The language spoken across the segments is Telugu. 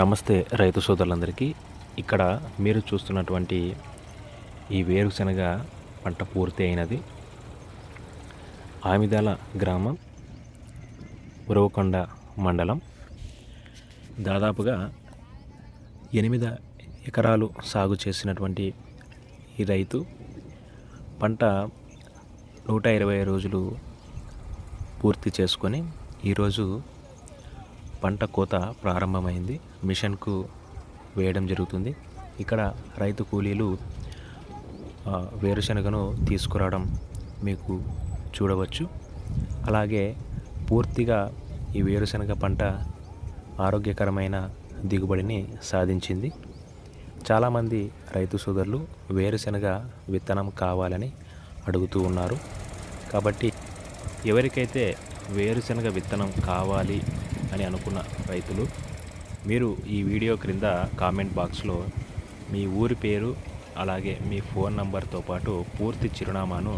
నమస్తే రైతు సోదరులందరికీ. ఇక్కడ మీరు చూస్తున్నటువంటి ఈ వేరుశనగ పంట పూర్తి అయినది. ఆమిదాల గ్రామం ఉరవకొండ మండలం. దాదాపుగా ఎనిమిది ఎకరాలు సాగు చేసినటువంటి ఈ రైతు పంట నూట ఇరవై రోజులు పూర్తి చేసుకొని ఈరోజు పంట కోత ప్రారంభమైంది. మిషన్కు వేయడం జరుగుతుంది. ఇక్కడ రైతు కూలీలు వేరుశనగను తీసుకురావడం మీకు చూడవచ్చు. అలాగే పూర్తిగా ఈ వేరుశనగ పంట ఆరోగ్యకరమైన దిగుబడిని సాధించింది. చాలామంది రైతు సోదరులు వేరుశనగ విత్తనం కావాలని అడుగుతూ ఉన్నారు. కాబట్టి ఎవరికైతే వేరుశనగ విత్తనం కావాలి అని అనుకున్న రైతులు మీరు ఈ వీడియో క్రింద కామెంట్ బాక్స్లో మీ ఊరి పేరు అలాగే మీ ఫోన్ నంబర్తో పాటు పూర్తి చిరునామాను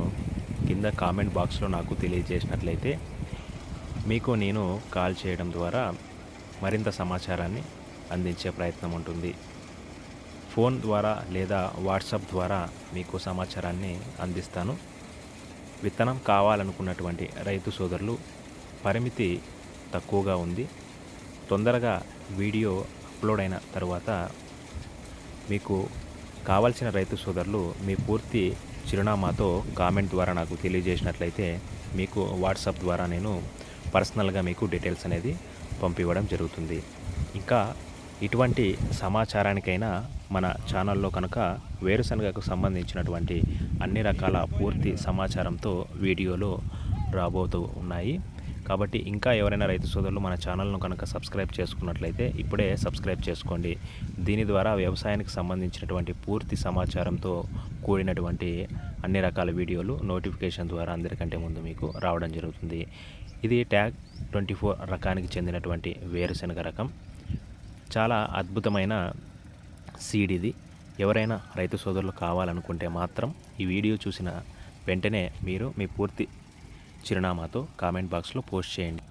కింద కామెంట్ బాక్స్లో నాకు తెలియజేసినట్లయితే మీకు నేను కాల్ చేయడం ద్వారా మరింత సమాచారాన్ని అందించే ప్రయత్నం ఉంటుంది. ఫోన్ ద్వారా లేదా వాట్సాప్ ద్వారా మీకు సమాచారాన్ని అందిస్తాను. విత్తనం కావాలనుకున్నటువంటి రైతు సోదరులు పరిమితి తక్కువగా ఉంది. తొందరగా వీడియో అప్లోడ్ అయిన తర్వాత మీకు కావాల్సిన రైతు సోదరులు మీ పూర్తి చిరునామాతో కామెంట్ ద్వారా నాకు తెలియజేసినట్లయితే మీకు వాట్సాప్ ద్వారా నేను పర్సనల్గా మీకు డీటెయిల్స్ అనేది పంపివ్వడం జరుగుతుంది. ఇంకా ఇటువంటి సమాచారానికైనా మన ఛానల్లో కనుక వేరుశనగకు సంబంధించినటువంటి అన్ని రకాల పూర్తి సమాచారంతో వీడియోలు రాబోతూ ఉన్నాయి. కాబట్టి ఇంకా ఎవరైనా రైతు సోదరులు మన ఛానల్ను కనుక సబ్స్క్రైబ్ చేసుకున్నట్లయితే ఇప్పుడే సబ్స్క్రైబ్ చేసుకోండి. దీని ద్వారా వ్యవసాయానికి సంబంధించినటువంటి పూర్తి సమాచారంతో కూడినటువంటి అన్ని రకాల వీడియోలు నోటిఫికేషన్ ద్వారా అందరికంటే ముందు మీకు రావడం జరుగుతుంది. ఇది ట్యాగ్ ట్వంటీ ఫోర్ రకానికి చెందినటువంటి వేరుశనగ రకం. చాలా అద్భుతమైన సీడ్ ఇది. ఎవరైనా రైతు సోదరులు కావాలనుకుంటే మాత్రం ఈ వీడియో చూసిన వెంటనే మీరు మీ పూర్తి చిరునామాతో కామెంట్ బాక్స్లో పోస్ట్ చేయండి.